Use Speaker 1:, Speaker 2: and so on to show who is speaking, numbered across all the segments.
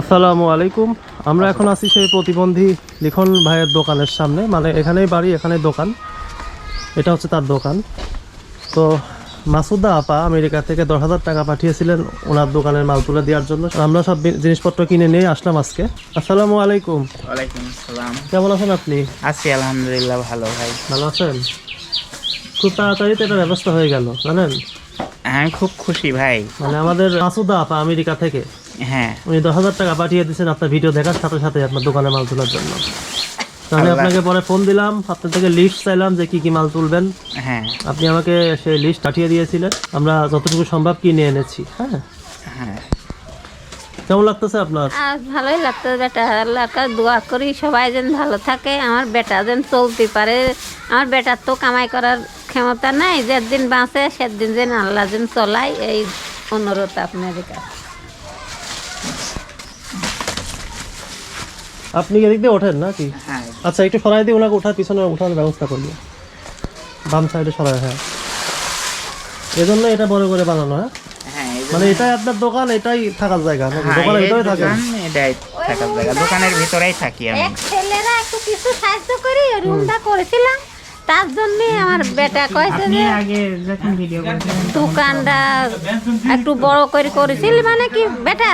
Speaker 1: আসসালামু আলাইকুম। আমরা এখন আছি সেই প্রতিবন্ধী লিখন ভাইয়ের দোকানের সামনে। মানে এখানেই বাড়ি এখানেই দোকান। এটা হচ্ছে তার দোকান। তো মাসুদা আপা আমেরিকা থেকে দশ হাজার টাকা পাঠিয়েছিলেন ওনার দোকানের মাল তুলে দেওয়ার জন্য। আমরা সব জিনিসপত্র কিনে নিয়ে আসলাম আজকে। আসসালামু আলাইকুম।
Speaker 2: ওয়ালাইকুম আসসালাম।
Speaker 1: কেমন আছেন আপনি?
Speaker 2: আছি আলহামদুলিল্লাহ ভালো ভাই।
Speaker 1: ভালো আছেন? খুব তাড়াতাড়ি তো এটা ব্যবস্থা হয়ে গেল জানেন?
Speaker 2: আমি খুব খুশি ভাই।
Speaker 1: মানে আমাদের মাসুদা আপা আমেরিকা থেকে।
Speaker 2: হ্যাঁ।
Speaker 1: উনি দশ হাজার টাকা পাঠিয়ে দিয়েছেন আপনার ভিডিও দেখার সাথে সাথে আপনার দোকানে মাল তোলার জন্য। আপনাকে পরে ফোন দিলাম আপনার থেকে লিস্ট চাইলাম যে কি কি মাল তুলবেন।
Speaker 2: হ্যাঁ।
Speaker 1: আপনি আমাকে সেই লিস্ট পাঠিয়ে দিয়েছিলেন। আমরা যতটুকু সম্ভব কিনে এনেছি হ্যাঁ।
Speaker 2: হ্যাঁ।
Speaker 1: কেমন লাগতেছে আপনার?
Speaker 3: ভালোই লাগতো বেটা। আল্লাহর কাছে দোয়া করি সবাই যেন ভালো থাকে। আমার বেটা যেন চলতে পারে। আমার বেটার তো কামাই করার ক্ষমতা নাই। যেদিন বাঁচে সেদিন যেন আল্লাহ যেন চলাই। এই অনুরোধ আপনার কাছে।
Speaker 1: আপনি এদিক দিয়ে ওঠেন নাকি?
Speaker 2: হ্যাঁ।
Speaker 1: আচ্ছা একটু সরাই দিয়ে ওনাকে ওঠার পিছনে ওঠার ব্যবস্থা করব বাম সাইডে সরাই হ্যাঁ। এজন্য এটা বড় করে বানানো হ্যাঁ?
Speaker 2: হ্যাঁ
Speaker 1: মানে এটাই আপনার দোকান এটাই থাকার জায়গা?
Speaker 2: হ্যাঁ, দোকান, এটাই থাকার জায়গা। দোকানের ভিতরেই থাকি আমি।
Speaker 3: এক ছেলেরা একটু কিছু সাহায্য করি রুমটা করেছিলাম। তার জন্য আমার বেটা কয়েছে যে দোকানটা একটু বড় করে করেছিল মানে কি বেটা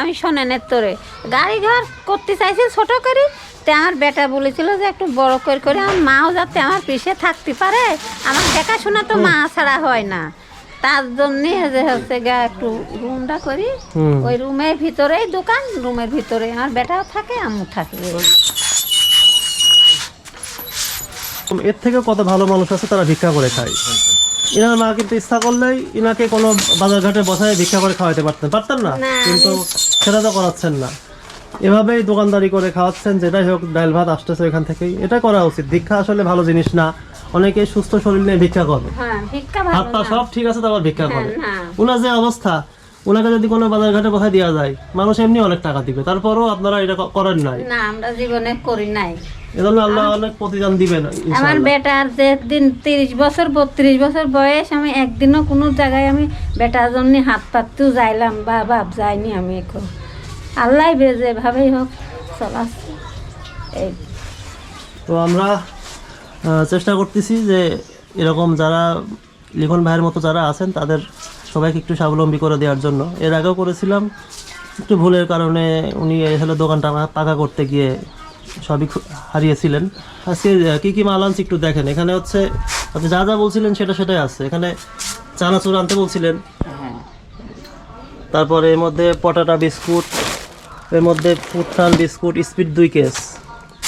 Speaker 3: আমি শোনেনের তোরে গাড়ি ঘর করতে চাইছি ছোট করে তে আমার বেটা বলেছিল যে একটু বড় করে করে আমার মাও যাতে আমার পিছে থাকতে পারে আমার দেখাশোনা তো মা ছাড়া হয় না। তার জন্যে যে হচ্ছে গা একটু রুমটা করি ওই রুমের ভিতরেই দোকান রুমের ভিতরে আমার বেটাও থাকে আমিও থাকে।
Speaker 1: এর থেকে কত ভালো মানুষ আছে তারা ভিক্ষা করে খায়। ইনার মা কিন্তু ইচ্ছা করলেই ইনাকে কোনো বাজার ঘাটে বসায় ভিক্ষা করে খাওয়াতে পারতেন। পারতেন না? কিন্তু সেটা তো করাচ্ছেন না। এভাবেই দোকানদারি করে খাওয়াচ্ছেন যেটাই হোক ডাল ভাত আসতেছে এখান থেকেই। এটা করা উচিত। ভিক্ষা আসলে ভালো জিনিস না। অনেকে সুস্থ শরীর নিয়ে ভিক্ষা করে।
Speaker 3: হ্যাঁ
Speaker 1: হাত পা সব ঠিক আছে তারপর ভিক্ষা করে।
Speaker 3: হ্যাঁ,
Speaker 1: ওনার যে অবস্থা ওনাকে যদি কোনো বাজার ঘাটে বসায় দেওয়া যায় মানুষ এমনি অনেক টাকা দিবে। তারপরও আপনারা এটা করেন নাই।
Speaker 3: না আমরা জীবনে করি নাই।
Speaker 1: এজন্য আল্লাহ অনেক প্রতিদান দিবেন
Speaker 3: আমার। বেটার যে দিন তিরিশ বছর বত্রিশ বছর বয়স আমি একদিনও কোনো জায়গায় আমি বেটার জন্য হাত পাততেও যাইলাম বা বাপ যাইনি আমি এখন। আল্লাহ যেভাবেই হোক চলাচ্ছে এই।
Speaker 1: তো আমরা চেষ্টা করতেছি যে এরকম যারা লিখন ভাইয়ের মতো যারা আছেন তাদের সবাইকে একটু স্বাবলম্বী করে দেওয়ার জন্য। এর আগেও করেছিলাম একটু ভুলের কারণে উনি আসলে দোকানটা পাকা করতে গিয়ে সবই হারিয়েছিলেন। আজকে কি কি মাল আনছি একটু দেখেন। এখানে হচ্ছে, আপনি যা যা বলছিলেন সেটা সেটাই আছে। এখানে চানাচুর আনতে বলছিলেন। তারপরে এর মধ্যে পটাটা বিস্কুট, এর মধ্যে ফুটফান বিস্কুট, স্পিড দুই কেস।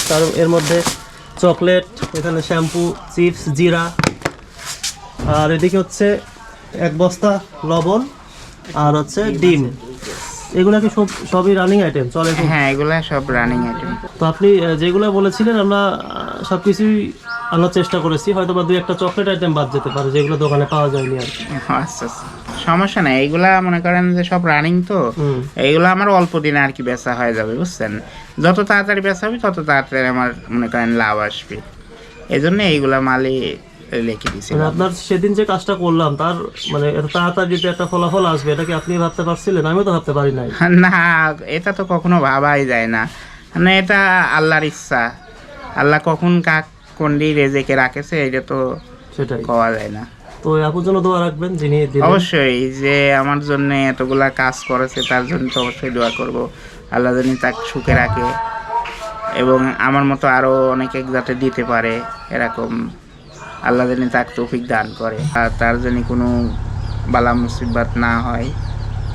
Speaker 1: তার, এর মধ্যে চকলেট, এখানে শ্যাম্পু, চিপস, জিরা। আর এদিকে হচ্ছে এক বস্তা লবণ, আর হচ্ছে ডিম। এগুলা কি সব সবই রানিং আইটেম চলে খুব
Speaker 2: হ্যাঁ এগুলা সব রানিং আইটেম
Speaker 1: তো আপনি আহ, যেগুলো বলেছিলেন আমরা সব কিছুই আনার চেষ্টা করেছি। হয়তো বা দুই একটা চকলেট আইটেম বাদ যেতে পারে যেগুলো দোকানে পাওয়া যায়নি আর কি।
Speaker 2: আচ্ছা আচ্ছা। সমস্যা নাই এইগুলা মনে করেন যে সব রানিং তো।
Speaker 1: হুম।
Speaker 2: এইগুলো আমার অল্প দিনে আর কি বেচা হয়ে যাবে বুঝছেন? যত তাড়াতাড়ি বেচা হবে তত তাড়াতাড়ি আমার মনে করেন লাভ আসবে। এই জন্য এইগুলা মালই দিছি
Speaker 1: মানে আপনার সেদিন যে কাজটা করলাম তার মানে এত তাড়াতাড়ি একটা ফলাফল আসবে এটা কি আপনি ভাবতে পারছিলেন? আমিও তো ভাবতে পারি নাই।
Speaker 2: না এটা তো কখনো ভাবাই যায় না। মানে এটা আল্লাহর ইচ্ছা। আল্লাহ কখন কাক কোনটি রেজেকে রাখেছে এটা তো
Speaker 1: সেটাই।
Speaker 2: কওয়া যায় না।
Speaker 1: তো আপুর জন্য দোয়া রাখবেন যিনি
Speaker 2: অবশ্যই যে আমার জন্য এতগুলা কাজ করেছে তার জন্য তো অবশ্যই দোয়া করব। আল্লাহ জানি তাকে সুখে রাখে। এবং আমার মতো আরও অনেকে যাতে দিতে পারে এরকম আল্লাহ জানি তাকে তৌফিক দান করে। আর তার জানি কোনো বালা মুসিবত না হয়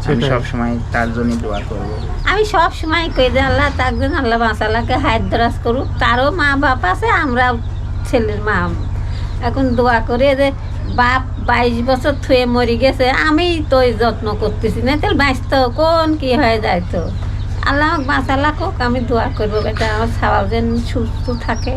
Speaker 2: আমি
Speaker 1: সেটাই।
Speaker 2: সবসময় তার জন্য দোয়া করব।
Speaker 3: আমি সব সময় কই যে আল্লাহ তাকদিন আল্লাহ বাঁচালাকে হায়াত দরাজ করুক। তারও মা বাপ আছে আমরা ছেলের মা। এখন দোয়া করে যে বাপ বাইশ বছর থুয়ে মরি গেছে আমি তো এই যত্ন করতেছি না। তাহলে বাঁচতো কোন কি হয়ে যায় তো? আল্লাহ বাঁচালাক আমি দোয়া করব বেটা। আমার ছাওয়াল যেন সুস্থ থাকে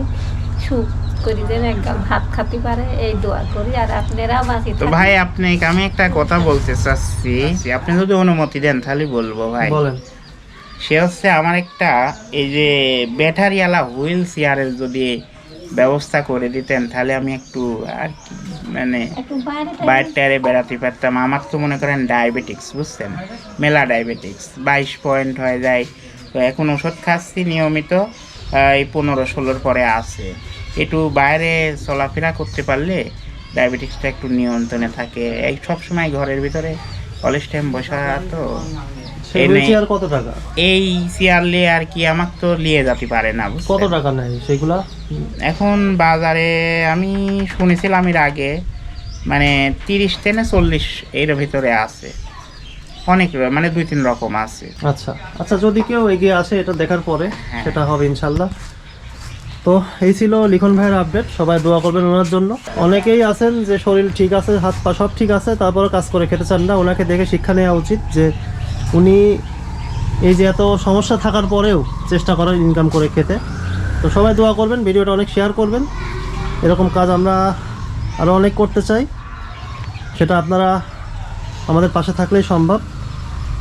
Speaker 3: সুখ করি যেন একগাল ভাত খাতে পারে এই দোয়া করি। আর আপনারাও বাঁচি
Speaker 2: তো ভাই আপনি আমি একটা কথা বলতে চাচ্ছি? আপনি যদি অনুমতি দেন তাহলে বলব ভাই।
Speaker 1: বলেন।
Speaker 2: সে হচ্ছে আমার একটা এই যে ব্যাটারিওয়ালা হুইল চেয়ারের যদি ব্যবস্থা করে দিতেন তাহলে আমি একটু আর কি মানে
Speaker 3: একটু বাইরে
Speaker 2: বাইরে টাইরে বেড়াতে পারতাম। আমার তো মনে করেন ডায়াবেটিক্স বুঝছেন? মেলা ডায়াবেটিক্স। বাইশ পয়েন্ট হয়ে যায়। তো এখন ওষুধ খাচ্ছি নিয়মিত এই পনেরো ষোলোর পরে আছে। একটু বাইরে চলাফেরা করতে পারলে ডায়াবেটিসটা একটু নিয়ন্ত্রণে থাকে। এই সব সময় ঘরের ভিতরে কলেজ টাইম বসা তো
Speaker 1: কত টাকা?
Speaker 2: এই চেয়ার নিয়ে আর কি আমাকে তো নিয়ে যেতে পারে না
Speaker 1: কত টাকা নেয় সেগুলা
Speaker 2: এখন বাজারে আমি শুনেছিলাম এর আগে মানে তিরিশ থেকে চল্লিশ এর ভিতরে আছে। অনেক মানে দুই তিন রকম আছে।
Speaker 1: আচ্ছা আচ্ছা যদি কেউ এগিয়ে আসে এটা দেখার পরে
Speaker 2: হ্যাঁ।
Speaker 1: সেটা হবে ইনশাল্লাহ। তো এই ছিল লিখন ভাইয়ের আপডেট সবাই দোয়া করবেন ওনার জন্য। অনেকেই আছেন যে শরীর ঠিক আছে, হাত পা সব ঠিক আছে তারপরে কাজ করে খেতে চান না। ওনাকে দেখে শিক্ষা নেওয়া উচিত যে উনি এই যে এত সমস্যা থাকার পরেও চেষ্টা করেন ইনকাম করে খেতে। তো সবাই দোয়া করবেন, ভিডিওটা অনেক শেয়ার করবেন। এরকম কাজ আমরা আরও অনেক করতে চাই। সেটা আপনারা আমাদের পাশে থাকলেই সম্ভব।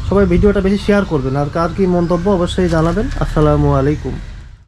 Speaker 1: সবাই ভিডিওটা বেশি শেয়ার করবেন। আর কার কি মন্তব্য অবশ্যই জানাবেন। আসসালামু আলাইকুম।